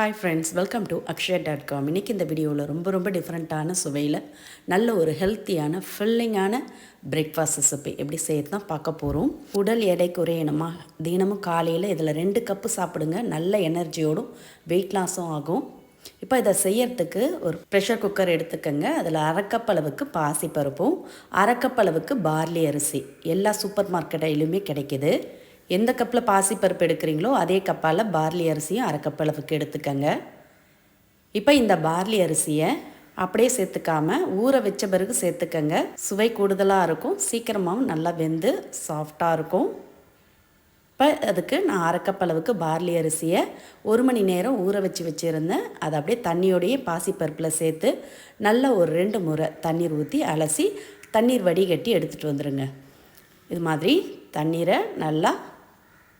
Hi friends welcome to Akshaya dot com இன்றைக்கி இந்த வீடியோவில் ரொம்ப ரொம்ப டிஃப்ரெண்ட்டான சுவையில் நல்ல ஒரு ஹெல்த்தியான ஃபில்லிங்கான பிரேக்ஃபாஸ்ட் ரெசிபி எப்படி செய்யறது தான் பார்க்க போகிறோம் உடல் எடை குறையணுமா தினமும் காலையில் இதில் ரெண்டு கப்பு சாப்பிடுங்க. நல்ல எனர்ஜியோடும் வெயிட் லாஸும் ஆகும். இப்போ இதை செய்யறதுக்கு ஒரு ப்ரெஷர் குக்கர் எடுத்துக்கோங்க. அதில் அரைக்கப் அளவுக்கு பாசி பருப்பும் அரைக்கப் அளவுக்கு பார்லி அரிசி. எல்லா சூப்பர் மார்க்கெட்டிலுமே கிடைக்கிது. எந்த கப்பில் பாசிப்பருப்பு எடுக்கிறீங்களோ அதே கப்பால் பார்லி அரிசியும் அரை கப் அளவுக்கு எடுத்துக்கங்க. இப்போ இந்த பார்லி அரிசியை அப்படியே சேர்த்துக்காம ஊற வச்ச பிறகு சேர்த்துக்கங்க. சுவை கூடுதலாக இருக்கும். சீக்கிரமாகவும் நல்லா வெந்து சாஃப்டாக இருக்கும். இப்போ அதுக்கு நான் அரை கப் அளவுக்கு பார்லி அரிசியை ஒரு மணி நேரம் ஊற வச்சு வச்சுருந்தேன். அதை அப்படியே தண்ணியோடையே பாசிப்பருப்பில் சேர்த்து நல்லா ஒரு ரெண்டு முறை தண்ணீர் ஊற்றி அலசி தண்ணீர் வடிகட்டி எடுத்துகிட்டு வந்துடுங்க இது மாதிரி தண்ணீரை நல்லா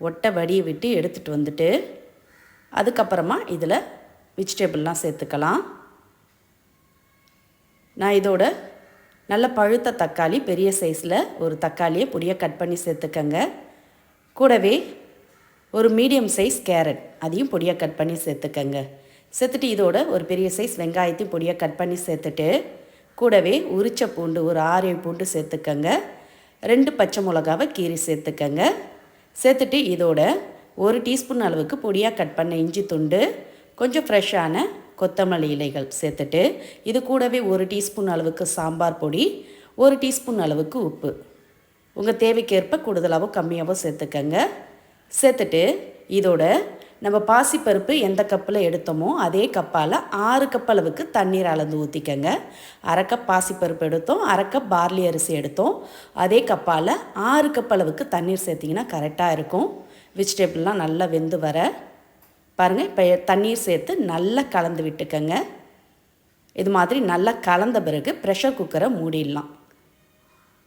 ஒட்டை வடியை விட்டு எடுத்துகிட்டு வந்துட்டு அதுக்கப்புறமா இதில் வெஜிடபிள்லாம் சேர்த்துக்கலாம். நான் இதோட நல்ல பழுத்த தக்காளி பெரிய சைஸில் ஒரு தக்காளியை பொடியாக கட் பண்ணி சேர்த்துக்கங்க. கூடவே ஒரு மீடியம் சைஸ் கேரட் அதையும் பொடியாக கட் பண்ணி சேர்த்துக்கங்க. சேர்த்துட்டு இதோட ஒரு பெரிய சைஸ் வெங்காயத்தையும் பொடியாக கட் பண்ணி சேர்த்துட்டு கூடவே உரிச்ச பூண்டு ஒரு ஆறு பூண்டு சேர்த்துக்கங்க. ரெண்டு பச்சை மிளகாவை கீரி சேர்த்துக்கங்க. சேர்த்துட்டு இதோட ஒரு டீஸ்பூன் அளவுக்கு பொடியாக கட் பண்ண இஞ்சி துண்டு கொஞ்சம் ஃப்ரெஷ்ஷான கொத்தமல்லி இலைகள் சேர்த்துட்டு இது கூடவே ஒரு டீஸ்பூன் அளவுக்கு சாம்பார் பொடி ஒரு டீஸ்பூன் அளவுக்கு உப்பு. உங்கள் தேவைக்கேற்ப கூடுதலாகவும் கம்மியாகவோ சேர்த்துக்கங்க. சேர்த்துட்டு இதோட நம்ம பாசிப்பருப்பு எந்த கப்பில் எடுத்தோமோ அதே கப்பால் ஆறு கப் அளவுக்கு தண்ணீர் அளந்து ஊற்றிக்கங்க அரை கப் பாசிப்பருப்பு எடுத்தோம் அரை கப் பார்லி அரிசி எடுத்தோம். அதே கப்பால் ஆறு கப் அளவுக்கு தண்ணீர் சேர்த்திங்கன்னா கரெக்டாக இருக்கும். வெஜிடபிள்லாம் நல்லா வெந்து வர. பாருங்கள் இப்போ தண்ணீர் சேர்த்து நல்லா கலந்து விட்டுக்கங்க. இது மாதிரி நல்லா கலந்த பிறகு ப்ரெஷர் குக்கரை மூடிடலாம்.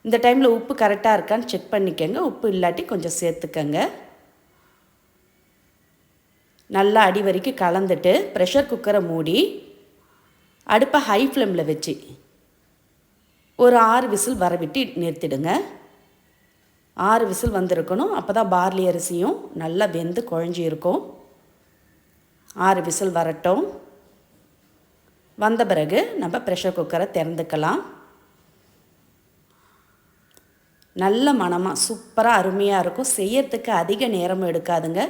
இந்த டைமில் உப்பு கரெக்டாக இருக்கான்னு செக் பண்ணிக்கோங்க. உப்பு இல்லாட்டி கொஞ்சம் சேர்த்துக்கங்க. நல்லா அடி வரைக்கும் கலந்துட்டு ப்ரெஷர் குக்கரை மூடி அடுப்பை ஹை ஃப்ளேமில் வச்சு ஒரு ஆறு விசில் வரவிட்டு நிறுத்திடுங்க. ஆறு விசில் வந்திருக்கணும். அப்போ தான் பார்லி அரிசியும் நல்லா வெந்து குழஞ்சி இருக்கும். ஆறு விசில் வரட்டும். வந்த பிறகு நம்ம ப்ரெஷர் குக்கரை திறந்துக்கலாம். நல்ல மனமாக சூப்பராக அருமையாக இருக்கும். செய்யறதுக்கு அதிக நேரமும் எடுக்காதுங்க.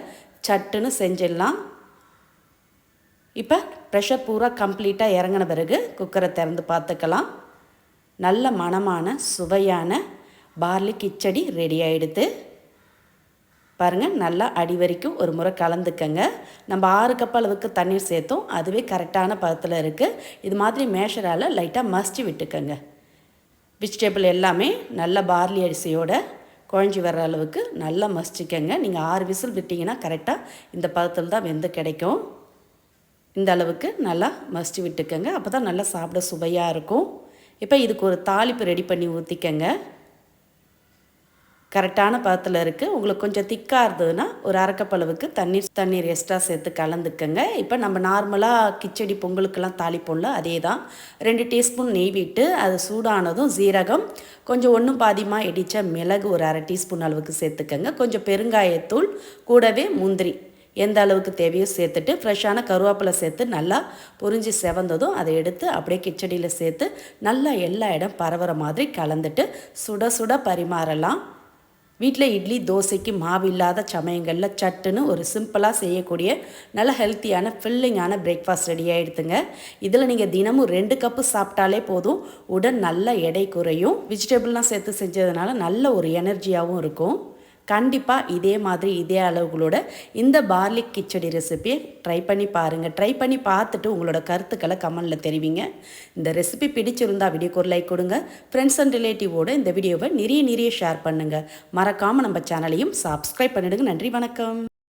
சட்டுன்னு செஞ்சிடலாம். இப்போ ப்ரெஷர் பூரா கம்ப்ளீட்டாக இறங்கின பிறகு குக்கரை திறந்து பார்த்துக்கலாம். நல்ல மனமான சுவையான பார்லி கிச்சடி ரெடி ஆகிடுது பாருங்கள் நல்லா அடி வரைக்கும் ஒரு முறை கலந்துக்கங்க. நம்ம ஆறு கப் அளவுக்கு தண்ணீர் சேர்த்தோம். அதுவே கரெக்டான பதத்தில் இருக்குது இது மாதிரி மேஷரால் லைட்டாக மசிச்சு விட்டுக்கங்க. வெஜிடபிள் எல்லாமே நல்ல பார்லி அரிசியோட குழஞ்சி வர்ற அளவுக்கு நல்லா மசிச்சிக்கங்க. நீங்கள் ஆறு விசில் விட்டிங்கன்னா கரெக்டாக இந்த பதத்தில் தான் வெந்து கிடைக்கும். இந்த அளவுக்கு நல்லா மசிச்சு விட்டுக்கங்க. அப்போ தான் நல்லா சாப்பிட சுவையாக இருக்கும். இப்போ இதுக்கு ஒரு தாளிப்பு ரெடி பண்ணி ஊற்றிக்கங்க கரெக்டான பதத்தில் இருக்குது உங்களுக்கு கொஞ்சம் திக்காக இருந்ததுன்னா ஒரு அரைக்கப்பளவுக்கு தண்ணீர் தண்ணீர் எக்ஸ்ட்ரா சேர்த்து கலந்துக்கங்க. இப்போ நம்ம நார்மலாக கிச்சடி பொங்கலுக்கெல்லாம் தாளிப்போம்ல அதே தான் ரெண்டு டீஸ்பூன் நெய் விட்டு அது சூடானதும் சீரகம் கொஞ்சம் ஒன்றும் பாதிமாக இடித்த மிளகு ஒரு அரை டீஸ்பூன் அளவுக்கு சேர்த்துக்கங்க. கொஞ்சம் பெருங்காயத்தூள் கூடவே முந்திரி எந்த அளவுக்கு தேவையோ சேர்த்துட்டு ஃப்ரெஷ்ஷான கருவேப்பிலை சேர்த்து நல்லா பொறிஞ்சி செவந்ததும் அதை எடுத்து அப்படியே கிச்சடியில் சேர்த்து நல்லா எல்லா இடம் பரவுற மாதிரி கலந்துட்டு சுட சுட பரிமாறலாம். வீட்டில் இட்லி தோசைக்கு மாவு இல்லாத சமயங்களில் சட்டுன்னு ஒரு சிம்பிளாக செய்யக்கூடிய நல்ல ஹெல்த்தியான ஃபில்லிங்கான பிரேக்ஃபாஸ்ட் ரெடி ஆகிடுதுங்க இதில் நீங்கள் தினமும் ரெண்டு கப்பு சாப்பிட்டாலே போதும். உடல் நல்ல எடை குறையும். வெஜிடபிள்லாம் சேர்த்து செஞ்சதுனால நல்ல ஒரு எனர்ஜியாகவும் இருக்கும். கண்டிப்பாக இதே மாதிரி இதே அளவுகளோட இந்த பார்லிக் கிச்சடி ரெசிபியை ட்ரை பண்ணி பாருங்கள் ட்ரை பண்ணி பார்த்துட்டு உங்களோட கருத்துக்களை கமெண்டில் தெரிவிங்க. இந்த ரெசிபி பிடிச்சிருந்தா வீடியோக்கு ஒரு லைக் கொடுங்க. ஃப்ரெண்ட்ஸ் அண்ட் ரிலேட்டிவோடு இந்த வீடியோவை நிறைய நிறைய ஷேர் பண்ணுங்கள் மறக்காமல் நம்ம சேனலையும் சப்ஸ்கிரைப் பண்ணிவிடுங்க நன்றி வணக்கம்.